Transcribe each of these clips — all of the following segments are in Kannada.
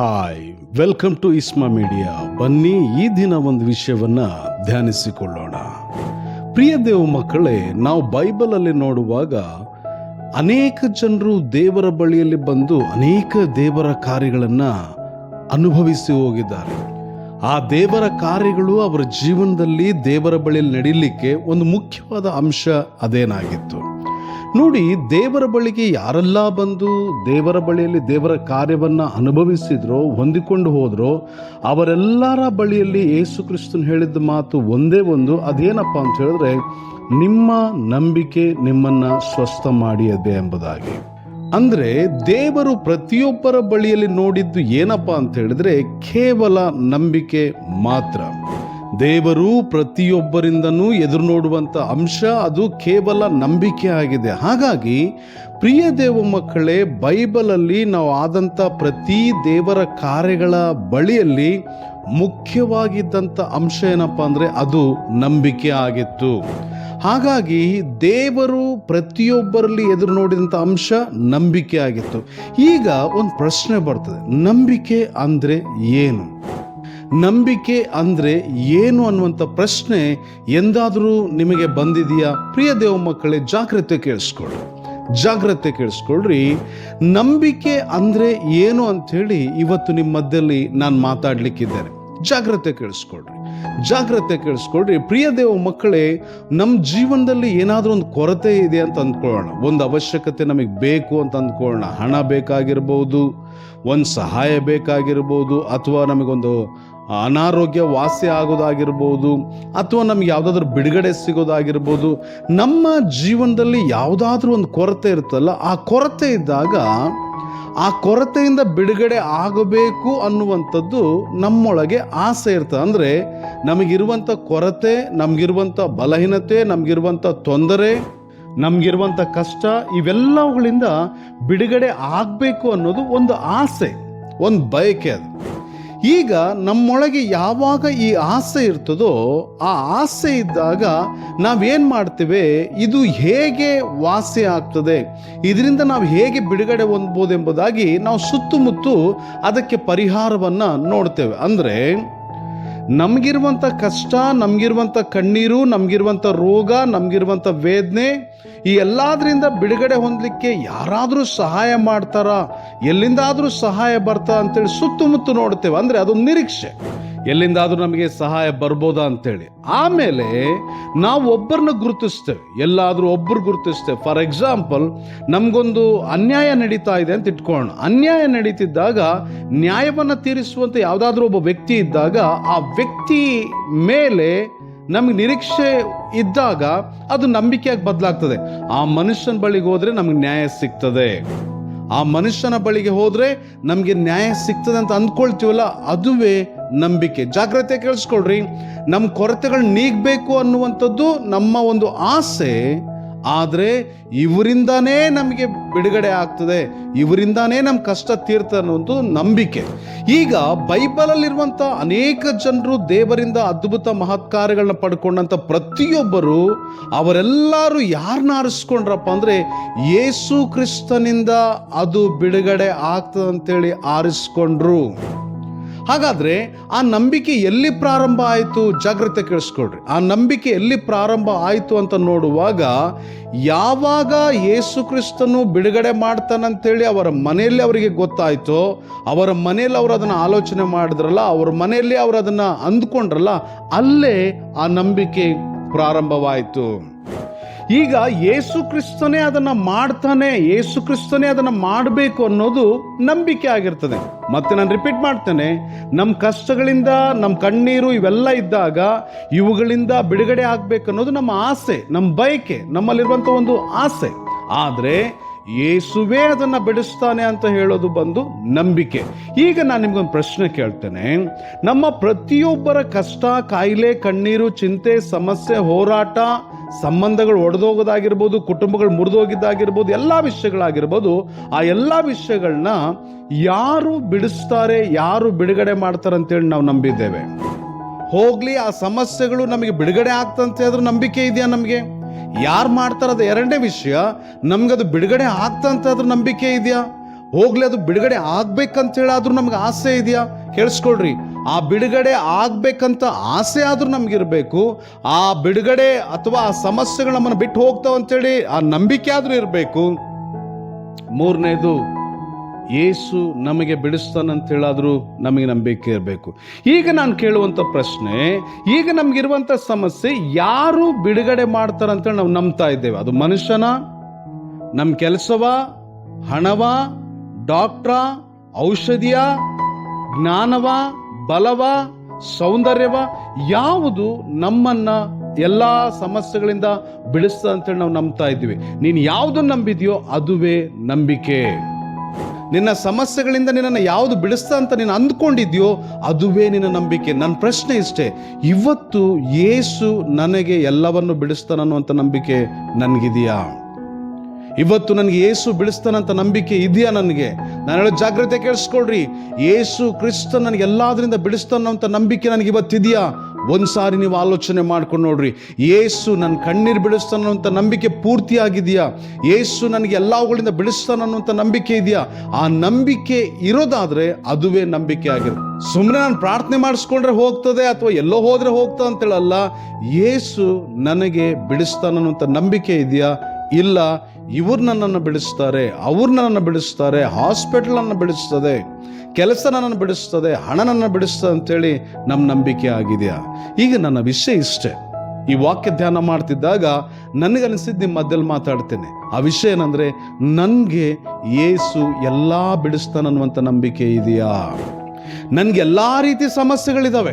Hi welcome to Isma media ಬನ್ನಿ ಈ ದಿನ ಒಂದು ವಿಷಯವನ್ನ ಧ್ಯಾನಿಸಿಕೊಳ್ಳೋಣ. ಪ್ರಿಯ ದೇವ ಮಕ್ಕಳೇ, ನಾವು ಬೈಬಲಲ್ಲಿ ನೋಡುವಾಗ ಅನೇಕ ಜನರು ದೇವರ ಬಳಿಯಲ್ಲಿ ಬಂದು ಅನೇಕ ದೇವರ ಕಾರ್ಯಗಳನ್ನ ಅನುಭವಿಸಿ ಹೋಗಿದ್ದಾರೆ. ಆ ದೇವರ ಕಾರ್ಯಗಳು ಅವರ ಜೀವನದಲ್ಲಿ ದೇವರ ಬಳಿಯಲ್ಲಿ ನಡೀಲಿಕ್ಕೆ ಒಂದು ಮುಖ್ಯವಾದ ಅಂಶ ಅದೇನಾಗಿತ್ತು. ನೋಡಿ, ದೇವರ ಬಳಿಗೆ ಯಾರೆಲ್ಲ ಬಂದು ದೇವರ ಬಳಿಯಲ್ಲಿ ದೇವರ ಕಾರ್ಯವನ್ನು ಅನುಭವಿಸಿದ್ರೋ, ಹೊಂದಿಕೊಂಡು ಹೋದ್ರೋ, ಅವರೆಲ್ಲರ ಬಳಿಯಲ್ಲಿ ಯೇಸು ಕ್ರಿಸ್ತನ್ ಹೇಳಿದ ಮಾತು ಒಂದೇ ಒಂದು. ಅದೇನಪ್ಪ ಅಂತ ಹೇಳಿದ್ರೆ, ನಿಮ್ಮ ನಂಬಿಕೆ ನಿಮ್ಮನ್ನ ಸ್ವಸ್ಥ ಮಾಡಿಯದೆ ಎಂಬುದಾಗಿ. ಅಂದ್ರೆ, ದೇವರು ಪ್ರತಿಯೊಬ್ಬರ ಬಳಿಯಲ್ಲಿ ನೋಡಿದ್ದು ಏನಪ್ಪ ಅಂತ ಹೇಳಿದ್ರೆ, ಕೇವಲ ನಂಬಿಕೆ ಮಾತ್ರ. ದೇವರು ಪ್ರತಿಯೊಬ್ಬರಿಂದನೂ ಎದುರು ನೋಡುವಂಥ ಅಂಶ ಅದು ಕೇವಲ ನಂಬಿಕೆ ಆಗಿದೆ. ಹಾಗಾಗಿ ಪ್ರಿಯ ದೇವ ಮಕ್ಕಳೇ, ಬೈಬಲಲ್ಲಿ ನಾವು ಆದಂಥ ಪ್ರತಿ ದೇವರ ಕಾರ್ಯಗಳ ಬಳಿಯಲ್ಲಿ ಮುಖ್ಯವಾಗಿದ್ದಂಥ ಅಂಶ ಏನಪ್ಪ ಅಂದರೆ ಅದು ನಂಬಿಕೆ ಆಗಿತ್ತು. ಹಾಗಾಗಿ ದೇವರು ಪ್ರತಿಯೊಬ್ಬರಲ್ಲಿ ಎದುರು ನೋಡಿದಂಥ ಅಂಶ ನಂಬಿಕೆ ಆಗಿತ್ತು. ಈಗ ಒಂದು ಪ್ರಶ್ನೆ ಬರ್ತದೆ, ನಂಬಿಕೆ ಅಂದರೆ ಏನು? ನಂಬಿಕೆ ಅಂದರೆ ಏನು ಅನ್ನುವಂಥ ಪ್ರಶ್ನೆ ಎಂದಾದರೂ ನಿಮಗೆ ಬಂದಿದೆಯಾ? ಪ್ರಿಯ ದೇವ ಮಕ್ಕಳೇ, ಜಾಗ್ರತೆ ಕೇಳಿಸ್ಕೊಳ್ಳಿ. ಜಾಗ್ರತೆ ಕೇಳಿಸ್ಕೊಳ್ರಿ ನಂಬಿಕೆ ಅಂದರೆ ಏನು ಅಂಥೇಳಿ ಇವತ್ತು ನಿಮ್ಮ ಮಧ್ಯದಲ್ಲಿ ನಾನು ಮಾತಾಡಲಿಕ್ಕಿದ್ದೇನೆ. ಜಾಗ್ರತೆ ಕೇಳಿಸ್ಕೊಳ್ರಿ ಜಾಗ್ರತೆ ಕೇಳಿಸ್ಕೊಳ್ರಿ ಪ್ರಿಯ ದೇವ ಮಕ್ಕಳೇ ನಮ್ಮ ಜೀವನದಲ್ಲಿ ಏನಾದರೂ ಒಂದು ಕೊರತೆ ಇದೆ ಅಂತ ಅಂದ್ಕೊಳ್ಳೋಣ. ಒಂದು ಅವಶ್ಯಕತೆ ನಮಗೆ ಬೇಕು ಅಂತ ಅಂದ್ಕೊಳ್ಳೋಣ. ಹಣ ಬೇಕಾಗಿರ್ಬೋದು, ಒಂದು ಸಹಾಯ ಬೇಕಾಗಿರ್ಬೋದು, ಅಥವಾ ನಮಗೊಂದು ಅನಾರೋಗ್ಯ ವಾಸಿ ಆಗೋದಾಗಿರ್ಬೋದು ಅಥವಾ ನಮ್ಗೆ ಯಾವುದಾದ್ರೂ ಬಿಡುಗಡೆ ಸಿಗೋದಾಗಿರ್ಬೋದು, ನಮ್ಮ ಜೀವನದಲ್ಲಿ ಯಾವುದಾದ್ರೂ ಒಂದು ಕೊರತೆ ಇರುತ್ತಲ್ಲ, ಆ ಕೊರತೆ ಇದ್ದಾಗ ಆ ಕೊರತೆಯಿಂದ ಬಿಡುಗಡೆ ಆಗಬೇಕು ಅನ್ನುವಂಥದ್ದು ನಮ್ಮೊಳಗೆ ಆಸೆ ಇರ್ತದೆ. ಅಂದರೆ ನಮಗಿರುವಂಥ ಕೊರತೆ, ನಮಗಿರುವಂಥ ಬಲಹೀನತೆ, ನಮಗಿರುವಂಥ ತೊಂದರೆ, ನಮಗಿರುವಂಥ ಕಷ್ಟ, ಇವೆಲ್ಲವುಗಳಿಂದ ಬಿಡುಗಡೆ ಆಗಬೇಕು ಅನ್ನೋದು ಒಂದು ಆಸೆ, ಒಂದು ಬಯಕೆ ಅದು. ಈಗ ನಮ್ಮೊಳಗೆ ಯಾವಾಗ ಈ ಆಸೆ ಇರ್ತದೋ ಆ ಆಸೆ ಇದ್ದಾಗ ನಾವೇನು ಮಾಡ್ತೇವೆ? ಇದು ಹೇಗೆ ವಾಸಿ ಆಗ್ತದೆ? ಇದರಿಂದ ನಾವು ಹೇಗೆ ಬಿಡುಗಡೆ ಹೊಂದ್ಬೋದು ಎಂಬುದಾಗಿ ನಾವು ಸುತ್ತಮುತ್ತು ಅದಕ್ಕೆ ಪರಿಹಾರವನ್ನು ನೋಡ್ತೇವೆ. ಅಂದರೆ ನಮಗಿರುವಂಥ ಕಷ್ಟ ನಮಗಿರುವಂಥ ಕಣ್ಣೀರು ನಮಗಿರುವಂಥ ರೋಗ ನಮಗಿರುವಂಥ ವೇದನೆ ಈ ಎಲ್ಲದರಿಂದ ಬಿಡುಗಡೆ ಹೊಂದಲಿಕ್ಕೆ ಯಾರಾದರೂ ಸಹಾಯ ಮಾಡ್ತಾರಾ? ಎಲ್ಲಿಂದಾದರೂ ಸಹಾಯ ಬರ್ತಾ ಅಂತೇಳಿ ಸುತ್ತಮುತ್ತ ನೋಡ್ತೇವೆ. ಅಂದರೆ ಅದೊಂದು ನಿರೀಕ್ಷೆ. ಎಲ್ಲಿಂದಾದರೂ ನಮಗೆ ಸಹಾಯ ಬರ್ಬೋದಾ ಅಂತೇಳಿ. ಆಮೇಲೆ ನಾವು ಒಬ್ಬರನ್ನ ಗುರುತಿಸ್ತೇವೆ. ಎಲ್ಲಾದರೂ ಒಬ್ಬರು ಗುರುತಿಸ್ತೇವೆ. ಫಾರ್ ಎಕ್ಸಾಂಪಲ್ ನಮಗೊಂದು ಅನ್ಯಾಯ ನಡೀತಾ ಇದೆ ಅಂತ ಇಟ್ಕೊಳ್ಳೋಣ. ಅನ್ಯಾಯ ನಡೀತಿದ್ದಾಗ ನ್ಯಾಯವನ್ನು ತೀರಿಸುವಂಥ ಯಾವುದಾದ್ರೂ ಒಬ್ಬ ವ್ಯಕ್ತಿ ಇದ್ದಾಗ ಆ ವ್ಯಕ್ತಿ ಮೇಲೆ ನಮಗೆ ನಿರೀಕ್ಷೆ ಇದ್ದಾಗ ಅದು ನಂಬಿಕೆಯಾಗಿ ಬದಲಾಗ್ತದೆ. ಆ ಮನುಷ್ಯನ ಬಳಿಗೆ ಹೋದರೆ ನಮಗೆ ನ್ಯಾಯ ಸಿಗ್ತದೆ. ಆ ಮನುಷ್ಯನ ಬಳಿಗೆ ಹೋದ್ರೆ ನಮಗೆ ನ್ಯಾಯ ಸಿಗ್ತದೆ ಅಂತ ಅಂದ್ಕೊಳ್ತೀವಲ್ಲ, ಅದುವೇ ನಂಬಿಕೆ. ಜಾಗ್ರತೆ ಕೇಳಿಸ್ಕೊಳ್ರಿ. ನಮ್ಮ ಕೊರತೆಗಳು ನೀಗಬೇಕು ಅನ್ನುವಂಥದ್ದು ನಮ್ಮ ಒಂದು ಆಸೆ. ಆದರೆ ಇವರಿಂದನೇ ನಮಗೆ ಬಿಡುಗಡೆ ಆಗ್ತದೆ, ಇವರಿಂದನೇ ನಮ್ಮ ಕಷ್ಟ ತೀರ್ತ ಅನ್ನೋದು ನಂಬಿಕೆ. ಈಗ ಬೈಬಲಲ್ಲಿರುವಂಥ ಅನೇಕ ಜನರು ದೇವರಿಂದ ಅದ್ಭುತ ಮಹತ್ಕಾರ್ಯಗಳನ್ನ ಪಡ್ಕೊಂಡಂಥ ಪ್ರತಿಯೊಬ್ಬರು ಅವರೆಲ್ಲರೂ ಯಾರನ್ನ ಆರಿಸ್ಕೊಂಡ್ರಪ್ಪ ಅಂದರೆ ಯೇಸು ಕ್ರಿಸ್ತನಿಂದ ಅದು ಬಿಡುಗಡೆ ಆಗ್ತದಂತೇಳಿ ಆರಿಸ್ಕೊಂಡ್ರು. ಹಾಗಾದ್ರೆ ಆ ನಂಬಿಕೆ ಎಲ್ಲಿ ಪ್ರಾರಂಭ ಆಯಿತು? ಜಾಗ್ರತೆ ಕೇಳಿಸ್ಕೊಳ್ರಿ. ಆ ನಂಬಿಕೆ ಎಲ್ಲಿ ಪ್ರಾರಂಭ ಆಯಿತು ಅಂತ ನೋಡುವಾಗ ಯಾವಾಗ ಯೇಸು ಕ್ರಿಸ್ತನು ಬಿಡುಗಡೆ ಮಾಡ್ತಾನಂತೇಳಿ ಅವರ ಮನೆಯಲ್ಲಿ ಅವರಿಗೆ ಗೊತ್ತಾಯಿತೋ, ಅವರ ಮನೆಯಲ್ಲಿ ಅವರು ಅದನ್ನು ಆಲೋಚನೆ ಮಾಡಿದ್ರಲ್ಲ, ಅವರ ಮನೆಯಲ್ಲಿ ಅವರು ಅದನ್ನು ಅಂದ್ಕೊಂಡ್ರಲ್ಲ, ಅಲ್ಲೇ ಆ ನಂಬಿಕೆ ಪ್ರಾರಂಭವಾಯಿತು. ಈಗ ಯೇಸು ಕ್ರಿಸ್ತನೇ ಅದನ್ನ ಮಾಡ್ತಾನೆ, ಯೇಸು ಕ್ರಿಸ್ತನೇ ಅದನ್ನ ಮಾಡಬೇಕು ಅನ್ನೋದು ನಂಬಿಕೆ ಆಗಿರ್ತದೆ. ಮತ್ತೆ ನಾನು ರಿಪೀಟ್ ಮಾಡ್ತೇನೆ ನಮ್ಮ ಕಷ್ಟಗಳಿಂದ ನಮ್ಮ ಕಣ್ಣೀರು ಇವೆಲ್ಲ ಇದ್ದಾಗ, ಇವುಗಳಿಂದ ಬಿಡುಗಡೆ ಆಗ್ಬೇಕು ಅನ್ನೋದು ನಮ್ಮ ಆಸೆ ನಮ್ಮ ಬಯಕೆ ನಮ್ಮಲ್ಲಿರುವಂಥ ಒಂದು ಆಸೆ. ಆದರೆ ಯೇಸುವೇ ಅದನ್ನ ಬಿಡಿಸ್ತಾನೆ ಅಂತ ಹೇಳೋದು ಬಂದು ನಂಬಿಕೆ. ಈಗ ನಾನು ನಿಮ್ಗೊಂದು ಪ್ರಶ್ನೆ ಕೇಳ್ತೇನೆ. ನಮ್ಮ ಪ್ರತಿಯೊಬ್ಬರ ಕಷ್ಟ, ಕಾಯಿಲೆ, ಕಣ್ಣೀರು, ಚಿಂತೆ, ಸಮಸ್ಯೆ, ಹೋರಾಟ, ಸಂಬಂಧಗಳು ಒಡೆದೋಗೋದಾಗಿರ್ಬೋದು, ಕುಟುಂಬಗಳು ಮುರಿದೋಗಿದ್ದಾಗಿರ್ಬೋದು, ಎಲ್ಲ ವಿಷಯಗಳಾಗಿರ್ಬೋದು, ಆ ಎಲ್ಲ ವಿಷಯಗಳನ್ನ ಯಾರು ಬಿಡಿಸ್ತಾರೆ, ಯಾರು ಬಿಡುಗಡೆ ಮಾಡ್ತಾರೆ ಅಂತೇಳಿ ನಾವು ನಂಬಿದ್ದೇವೆ. ಹೋಗ್ಲಿ, ಆ ಸಮಸ್ಯೆಗಳು ನಮಗೆ ಬಿಡುಗಡೆ ಆಗ್ತಂತ ಆದ್ರೂ ನಂಬಿಕೆ ಇದೆಯಾ ನಮಗೆ? ಯಾರು ಮಾಡ್ತಾರದ ಎರಡನೇ ವಿಷಯ. ನಮ್ಗದು ಬಿಡುಗಡೆ ಆಗ್ತಂತ ಅದ್ರ ನಂಬಿಕೆ ಇದೆಯಾ? ಹೋಗ್ಲಿ, ಅದು ಬಿಡುಗಡೆ ಆಗ್ಬೇಕಂತ ಹೇಳಾದ್ರೂ ನಮ್ಗೆ ಆಸೆ ಇದೆಯಾ? ಕೇಳಿಸ್ಕೊಳ್ರಿ. ಆ ಬಿಡುಗಡೆ ಆಗ್ಬೇಕಂತ ಆಸೆ ಆದ್ರೂ ಇರಬೇಕು ಆ ಬಿಡುಗಡೆ ಅಥವಾ ಆ ಸಮಸ್ಯೆಗಳು ನಮ್ಮನ್ನು ಬಿಟ್ಟು ಹೋಗ್ತಾವ ಅಂತೇಳಿ ಆ ನಂಬಿಕೆ ಆದ್ರೂ ಇರಬೇಕು. ಮೂರನೇದು ಯೇಸು ನಮಗೆ ಬಿಡಿಸ್ತಾನಂತೇಳಾದರೂ ನಮಗೆ ನಂಬಿಕೆ ಇರಬೇಕು. ಈಗ ನಾನು ಕೇಳುವಂಥ ಪ್ರಶ್ನೆ, ಈಗ ನಮಗಿರುವಂಥ ಸಮಸ್ಯೆ, ಯಾರು ಬಿಡುಗಡೆ ಮಾಡ್ತಾರಂತೇಳಿ ನಾವು ನಂಬ್ತಾ ಇದ್ದೇವೆ. ಅದು ಮನುಷ್ಯನ ನಮ್ಮ ಕೆಲಸವ, ಹಣವ, ಡಾಕ್ಟ್ರ, ಔಷಧಿಯ, ಜ್ಞಾನವ, ಬಲವ, ಸೌಂದರ್ಯವ, ಯಾವುದು ನಮ್ಮನ್ನ ಎಲ್ಲ ಸಮಸ್ಯೆಗಳಿಂದ ಬಿಡಿಸ್ತ ಅಂತೇಳಿ ನಾವು ನಂಬ್ತಾ ಇದ್ದೀವಿ. ನೀನು ಯಾವುದನ್ನು ನಂಬಿದೆಯೋ ಅದುವೇ ನಂಬಿಕೆ. ನಿನ್ನ ಸಮಸ್ಯೆಗಳಿಂದ ನಿನ್ನನ್ನು ಯಾವುದು ಬಿಡಿಸ್ತಾ ಅಂತ ನೀನು ಅಂದ್ಕೊಂಡಿದ್ಯೋ, ಅದುವೇ ನಿನ್ನ ನಂಬಿಕೆ. ನನ್ನ ಪ್ರಶ್ನೆ ಇಷ್ಟೇ, ಇವತ್ತು ಏಸು ನನಗೆ ಎಲ್ಲವನ್ನು ಬಿಡಿಸ್ತಾನನ್ನುವಂಥ ನಂಬಿಕೆ ನನಗಿದೆಯಾ? ಇವತ್ತು ನನಗೆ ಏಸು ಬಿಡಿಸ್ತಾನಂತ ನಂಬಿಕೆ ಇದೆಯಾ ನನಗೆ? ನಾನು ಹೇಳೋ ಜಾಗ್ರತೆ ಕೇಳಿಸ್ಕೊಳ್ರಿ. ಏಸು ಕ್ರಿಸ್ತ ನನಗೆ ಎಲ್ಲಾದ್ರಿಂದ ಬಿಡಿಸ್ತಾನಂತ ನಂಬಿಕೆ ನನಗೆ ಇವತ್ತಿದೆಯಾ? ಒಂದು ಸಾರಿ ನೀವು ಆಲೋಚನೆ ಮಾಡ್ಕೊಂಡು ನೋಡ್ರಿ ಯೇಸು ನನ್ನ ಕಣ್ಣೀರು ಬಿಡಿಸ್ತಾನಂತ ನಂಬಿಕೆ ಪೂರ್ತಿಯಾಗಿದೆಯಾ? ಏಸು ನನಗೆ ಎಲ್ಲವುಗಳಿಂದ ಬಿಡಿಸ್ತಾನನ್ನುವಂಥ ನಂಬಿಕೆ ಇದೆಯಾ? ಆ ನಂಬಿಕೆ ಇರೋದಾದ್ರೆ ಅದುವೇ ನಂಬಿಕೆ ಆಗಿರುತ್ತೆ. ಸುಮ್ಮನೆ ನಾನು ಪ್ರಾರ್ಥನೆ ಮಾಡಿಸ್ಕೊಂಡ್ರೆ ಹೋಗ್ತದೆ ಅಥವಾ ಎಲ್ಲೋ ಹೋದ್ರೆ ಹೋಗ್ತದೆ ಅಂತೇಳಲ್ಲ ಯೇಸು ನನಗೆ ಬಿಡಿಸ್ತಾನನ್ನುವಂಥ ನಂಬಿಕೆ ಇದೆಯಾ? ಇಲ್ಲ, ಇವ್ರು ನನ್ನನ್ನು ಬಿಡಿಸ್ತಾರೆ, ಅವ್ರು ನನ್ನನ್ನು ಬಿಡಿಸ್ತಾರೆ ಹಾಸ್ಪಿಟಲನ್ನು ಬಿಡಿಸ್ತದೆ. ಕೆಲಸ ನನ್ನನ್ನು ಬಿಡಿಸ್ತದೆ ಹಣ ನನ್ನನ್ನು ಬಿಡಿಸ್ತದೆ ಅಂತೇಳಿ ನಮ್ಮ ನಂಬಿಕೆ ಆಗಿದೆಯಾ? ಈಗ ನನ್ನ ವಿಷಯ ಇಷ್ಟೇ. ಈ ವಾಕ್ಯ ಧ್ಯಾನ ಮಾಡ್ತಿದ್ದಾಗ ನನಗನಿಸಿದ್ದು ನಿಮ್ಮ ಮಧ್ಯದಲ್ಲಿ ಮಾತಾಡ್ತೇನೆ. ಆ ವಿಷಯ ಏನಂದರೆ, ನನಗೆ ಯೇಸು ಎಲ್ಲ ಬಿಡಿಸ್ತಾನನ್ನುವಂಥ ನಂಬಿಕೆ ಇದೆಯಾ? ನನಗೆ ಎಲ್ಲ ರೀತಿ ಸಮಸ್ಯೆಗಳಿದ್ದಾವೆ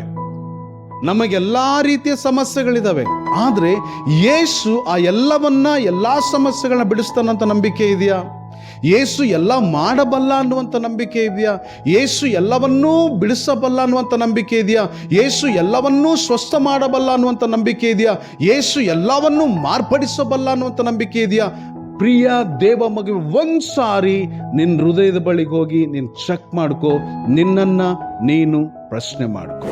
ನಮಗೆಲ್ಲ ರೀತಿಯ ಸಮಸ್ಯೆಗಳಿದ್ದಾವೆ ಆದರೆ ಯೇಸು ಆ ಎಲ್ಲವನ್ನ, ಎಲ್ಲ ಸಮಸ್ಯೆಗಳನ್ನ ಬಿಡಿಸ್ತಾನಂತ ನಂಬಿಕೆ ಇದೆಯಾ? ಯೇಸು ಎಲ್ಲ ಮಾಡಬಲ್ಲ ಅನ್ನುವಂಥ ನಂಬಿಕೆ ಇದೆಯಾ? ಯೇಸು ಎಲ್ಲವನ್ನೂ ಬಿಡಿಸಬಲ್ಲ ಅನ್ನುವಂಥ ನಂಬಿಕೆ ಇದೆಯಾ? ಯೇಸು ಎಲ್ಲವನ್ನೂ ಸ್ವಸ್ಥ ಮಾಡಬಲ್ಲ ಅನ್ನುವಂಥ ನಂಬಿಕೆ ಇದೆಯಾ? ಯೇಸು ಎಲ್ಲವನ್ನೂ ಮಾರ್ಪಡಿಸಬಲ್ಲ ಅನ್ನುವಂಥ ನಂಬಿಕೆ ಇದೆಯಾ? ಪ್ರಿಯ ದೇವ ಮಗು, ಒಂದು ಸಾರಿ ನಿನ್ನ ಹೃದಯದ ಬಳಿಗೆ ಹೋಗಿ ನೀನು ಚೆಕ್ ಮಾಡ್ಕೋ. ನಿನ್ನನ್ನ ನೀನು ಪ್ರಶ್ನೆ ಮಾಡ್ಕೋ.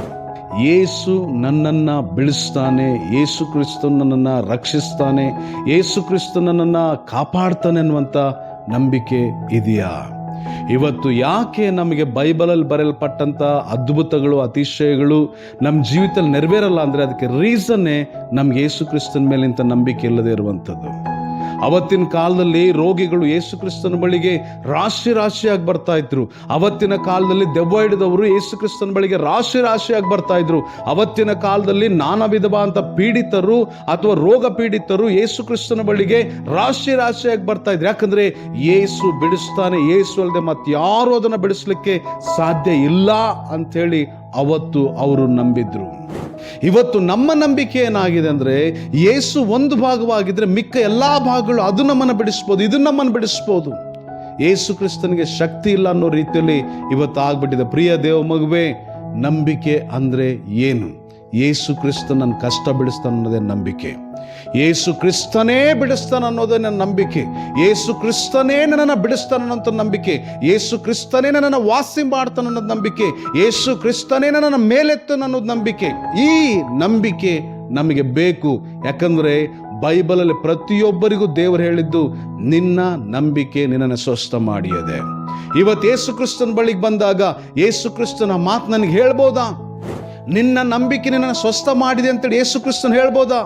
ಏಸು ನನ್ನನ್ನು ಬೆಳೆಸ್ತಾನೆ ಏಸು ಕ್ರಿಸ್ತು ನನ್ನನ್ನು ರಕ್ಷಿಸ್ತಾನೆ, ಏಸು ಕ್ರಿಸ್ತು ನನ್ನನ್ನು ಕಾಪಾಡ್ತಾನೆ ಅನ್ನುವಂಥ ನಂಬಿಕೆ ಇದೆಯಾ? ಇವತ್ತು ಯಾಕೆ ನಮಗೆ ಬೈಬಲಲ್ಲಿ ಬರೆಯಲ್ಪಟ್ಟಂಥ ಅದ್ಭುತಗಳು, ಅತಿಶಯಗಳು ನಮ್ಮ ಜೀವಿತದಲ್ಲಿ ನೆರವೇರಲ್ಲ ಅಂದರೆ ಅದಕ್ಕೆ ರೀಸನ್ನೇ ನಮ್ಗೆ ಯೇಸು ಕ್ರಿಸ್ತನ ಮೇಲಿಂತ ನಂಬಿಕೆ ಇಲ್ಲದೆ ಇರುವಂಥದ್ದು. ಅವತ್ತಿನ ಕಾಲದಲ್ಲಿ ರೋಗಿಗಳು ಯೇಸು ಕ್ರಿಸ್ತನ ಬಳಿಗೆ ರಾಶಿ ರಾಶಿಯಾಗಿ ಬರ್ತಾ ಇದ್ರು. ಅವತ್ತಿನ ಕಾಲದಲ್ಲಿ ದೆವ್ವ ಹಿಡಿದವರು ಯೇಸು ಕ್ರಿಸ್ತನ ಬಳಿಗೆ ರಾಶಿ ರಾಶಿಯಾಗಿ ಬರ್ತಾ ಇದ್ರು. ಅವತ್ತಿನ ಕಾಲದಲ್ಲಿ ನಾನಾ ವಿಧವಾದಂಥ ಪೀಡಿತರು ಅಥವಾ ರೋಗ ಪೀಡಿತರು ಯೇಸು ಕ್ರಿಸ್ತನ ಬಳಿಗೆ ರಾಶಿ ರಾಶಿಯಾಗಿ ಬರ್ತಾ ಇದ್ರು. ಯಾಕಂದ್ರೆ ಯೇಸು ಬಿಡಿಸ್ತಾನೆ, ಯೇಸು ಅಲ್ಲದೆ ಮತ್ತೆ ಯಾರು ಅದನ್ನು ಬಿಡಿಸ್ಲಿಕ್ಕೆ ಸಾಧ್ಯ ಇಲ್ಲ ಅಂಥೇಳಿ ಅವತ್ತು ಅವರು ನಂಬಿದ್ರು. ಇವತ್ತು ನಮ್ಮ ನಂಬಿಕೆ ಏನಾಗಿದೆ ಅಂದರೆ ಯೇಸು ಒಂದು ಭಾಗವಾಗಿದ್ರೆ ಮಿಕ್ಕ ಎಲ್ಲ ಭಾಗಗಳು ಅದು ನಮ್ಮನ್ನು ಬಿಡಿಸ್ಬೋದು, ಇದು ನಮ್ಮನ್ನು ಬಿಡಿಸ್ಬೋದು. ಏಸು ಕ್ರಿಸ್ತನಿಗೆ ಶಕ್ತಿ ಇಲ್ಲ ಅನ್ನೋ ರೀತಿಯಲ್ಲಿ ಇವತ್ತು ಆಗ್ಬಿಟ್ಟಿದೆ. ಪ್ರಿಯ ದೇವ ಮಗುವೆ, ನಂಬಿಕೆ ಅಂದರೆ ಏನು? ಏಸು ಕ್ರಿಸ್ತನನ್ನು ಕಷ್ಟ ಬಿಡಿಸ್ತಾನೆ ಅನ್ನೋದೇ ನಂಬಿಕೆ. ಯೇಸು ಕ್ರಿಸ್ತನೇ ಬಿಡಿಸ್ತಾನೆ ಅನ್ನೋದೇ ನನ್ನ ನಂಬಿಕೆ. ಏಸು ಕ್ರಿಸ್ತನೇ ನನ್ನ ಬಿಡಿಸ್ತಾನಂತ ನಂಬಿಕೆ. ಏಸು ಕ್ರಿಸ್ತನೇ ನನ್ನ ವಾಸಿ ಮಾಡ್ತಾನೆ ಅನ್ನೋದು ನಂಬಿಕೆ. ಏಸು ಕ್ರಿಸ್ತನೇ ನನ್ನ ಮೇಲೆತ್ತನ ಅನ್ನೋದು ನಂಬಿಕೆ. ಈ ನಂಬಿಕೆ ನಮಗೆ ಬೇಕು. ಯಾಕಂದರೆ ಬೈಬಲಲ್ಲಿ ಪ್ರತಿಯೊಬ್ಬರಿಗೂ ದೇವರು ಹೇಳಿದ್ದು, ನಿನ್ನ ನಂಬಿಕೆ ನಿನ್ನನ್ನು ಸ್ವಸ್ಥ ಮಾಡಿಯದೆ. ಇವತ್ತು ಏಸು ಕ್ರಿಸ್ತನ ಬಳಿಗೆ ಬಂದಾಗ ಏಸು ಕ್ರಿಸ್ತನ ಮಾತು ನನಗೆ ಹೇಳ್ಬೋದಾ? ನಿನ್ನ ನಂಬಿಕೆ ನಿನ್ನನ್ನು ಸ್ವಸ್ಥ ಮಾಡಿದೆ ಅಂತೇಳಿ ಏಸು ಕ್ರಿಸ್ತನ್ ಹೇಳ್ಬೋದಾ?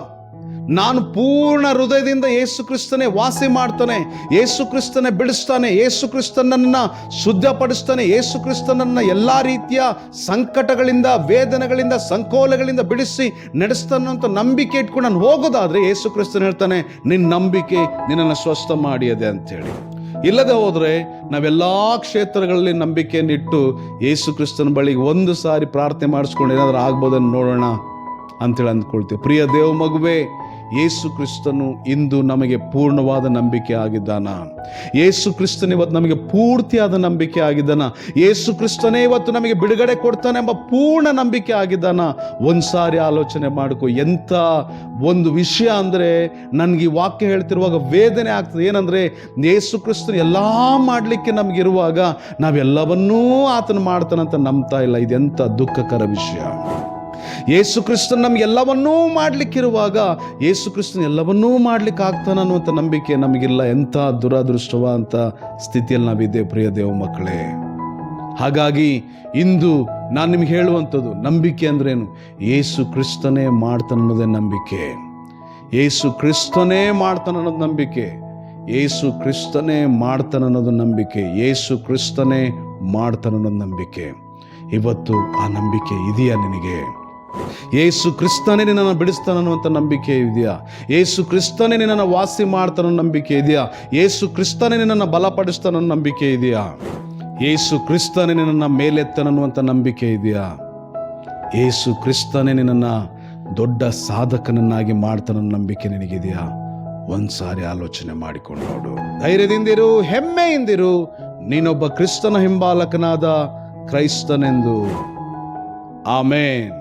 ನಾನು ಪೂರ್ಣ ಹೃದಯದಿಂದ ಯೇಸು ಕ್ರಿಸ್ತನೇ ವಾಸಿ ಮಾಡ್ತಾನೆ. ಯೇಸು ಕ್ರಿಸ್ತನೇ ಬಿಡಿಸ್ತಾನೆ ಯೇಸು ಕ್ರಿಸ್ತನನ್ನು ಶುದ್ಧಪಡಿಸ್ತಾನೆ. ಯೇಸು ಕ್ರಿಸ್ತನನ್ನು ಎಲ್ಲ ರೀತಿಯ ಸಂಕಟಗಳಿಂದ, ವೇದನೆಗಳಿಂದ, ಸಂಕೋಲೆಗಳಿಂದ ಬಿಡಿಸಿ ನಡೆಸ್ತಾನೆ ಅಂತ ನಂಬಿಕೆ ಇಟ್ಕೊಂಡು ನಾನು ಹೋಗೋದಾದ್ರೆ ಯೇಸು ಕ್ರಿಸ್ತನ ಹೇಳ್ತಾನೆ ನಿನ್ನ ನಂಬಿಕೆ ನಿನ್ನನ್ನು ಸ್ವಸ್ಥ ಮಾಡಿಯದೆ ಅಂತೇಳಿ. ಇಲ್ಲದೆ ಹೋದರೆ ನಾವೆಲ್ಲ ಕ್ಷೇತ್ರಗಳಲ್ಲಿ ನಂಬಿಕೆಯನ್ನಿಟ್ಟು ಯೇಸು ಕ್ರಿಸ್ತನ ಬಳಿಗೆ ಒಂದು ಸಾರಿ ಪ್ರಾರ್ಥನೆ ಮಾಡಿಸ್ಕೊಂಡು ಏನಾದರೂ ಆಗ್ಬೋದನ್ನು ನೋಡೋಣ ಅಂತೇಳಿ ಅಂದ್ಕೊಳ್ತೀವಿ. ಪ್ರಿಯ ದೇವ ಮಗುವೆ ಯೇಸು ಕ್ರಿಸ್ತನು ಇಂದು ನಮಗೆ ಪೂರ್ಣವಾದ ನಂಬಿಕೆ ಆಗಿದ್ದಾನ. ಯೇಸು ಕ್ರಿಸ್ತನ ಇವತ್ತು ನಮಗೆ ಪೂರ್ತಿಯಾದ ನಂಬಿಕೆ ಆಗಿದ್ದಾನ. ಯೇಸು ಕ್ರಿಸ್ತನೇ ಇವತ್ತು ನಮಗೆ ಬಿಡುಗಡೆ ಕೊಡ್ತಾನೆ ಎಂಬ ಪೂರ್ಣ ನಂಬಿಕೆ ಆಗಿದ್ದಾನ. ಒಂದ್ಸಾರಿ ಆಲೋಚನೆ ಮಾಡಿಕೊ, ಎಂಥ ಒಂದು ವಿಷಯ ಅಂದರೆ ನನಗೆ ಈ ವಾಕ್ಯ ಹೇಳ್ತಿರುವಾಗ ವೇದನೆ ಆಗ್ತದೆ. ಏನಂದ್ರೆ ಯೇಸು ಕ್ರಿಸ್ತನ ಎಲ್ಲ ಮಾಡಲಿಕ್ಕೆ ನಮಗಿರುವಾಗ ನಾವೆಲ್ಲವನ್ನೂ ಆತನ ಮಾಡ್ತಾನಂತ ನಂಬ್ತಾ ಇಲ್ಲ. ಇದೆಂಥ ದುಃಖಕರ ವಿಷಯ. ಯೇಸು ಎಲ್ಲವನ್ನೂ ನಮಗೆಲ್ಲವನ್ನೂ ಮಾಡಲಿಕ್ಕಿರುವಾಗ, ಯೇಸು ಕ್ರಿಸ್ತನ್ ಎಲ್ಲವನ್ನೂ ಮಾಡ್ಲಿಕ್ಕೆ ಆಗ್ತಾನೆ ಅನ್ನುವಂಥ ನಂಬಿಕೆ ನಮಗಿಲ್ಲ. ಎಂಥ ದುರಾದೃಷ್ಟವ ಅಂತ ಸ್ಥಿತಿಯಲ್ಲಿ ನಾವಿದ್ದೇವೆ, ಪ್ರಿಯ ದೇವ ಮಕ್ಕಳೇ. ಹಾಗಾಗಿ ಇಂದು ನಾನು ನಿಮ್ಗೆ ಹೇಳುವಂಥದ್ದು, ನಂಬಿಕೆ ಅಂದ್ರೇನು? ಯೇಸು ಕ್ರಿಸ್ತನೇ ಮಾಡ್ತಾನನ್ನೋದೇ ನಂಬಿಕೆ. ಯೇಸು ಕ್ರಿಸ್ತನೇ ಮಾಡ್ತಾನನ್ನೋದು ನಂಬಿಕೆ. ಯೇಸು ಕ್ರಿಸ್ತನೇ ಮಾಡ್ತಾನನ್ನೋದು ನಂಬಿಕೆ. ಯೇಸು ಕ್ರಿಸ್ತನೇ ಮಾಡ್ತಾನೆ ಅನ್ನೋದು ನಂಬಿಕೆ. ಇವತ್ತು ಆ ನಂಬಿಕೆ ಇದೆಯಾ ನಿನಗೆ? ಯೇಸು ಕ್ರಿಸ್ತನೇ ನಿನ್ನನ್ನು ಬಿಡಿಸ್ತಾನನ್ನುವಂಥ ನಂಬಿಕೆ ಇದೆಯಾ? ಏಸು ಕ್ರಿಸ್ತನೇ ನಿನ್ನನ್ನು ವಾಸಿ ಮಾಡ್ತಾನೋ ನಂಬಿಕೆ ಇದೆಯಾ? ಏಸು ಕ್ರಿಸ್ತನೇ ನಿನ್ನನ್ನು ಬಲಪಡಿಸ್ತಾನೋ ನಂಬಿಕೆ ಇದೆಯಾ? ಏಸು ಕ್ರಿಸ್ತನೇ ನಿನ್ನನ್ನು ಮೇಲೆತ್ತನನ್ನುವಂಥ ನಂಬಿಕೆ ಇದೆಯಾ? ಏಸು ಕ್ರಿಸ್ತನೇ ನಿನ್ನನ್ನು ದೊಡ್ಡ ಸಾಧಕನನ್ನಾಗಿ ಮಾಡ್ತಾನೋ ನಂಬಿಕೆ ನಿನಗಿದೆಯಾ? ಒಂದ್ಸಾರಿ ಆಲೋಚನೆ ಮಾಡಿಕೊಂಡು ನೋಡು. ಧೈರ್ಯದಿಂದಿರು, ಹೆಮ್ಮೆಯಿಂದಿರು, ನೀನೊಬ್ಬ ಕ್ರಿಸ್ತನ ಹಿಂಬಾಲಕನಾದ ಕ್ರೈಸ್ತನೆಂದು. ಆಮೇನ್.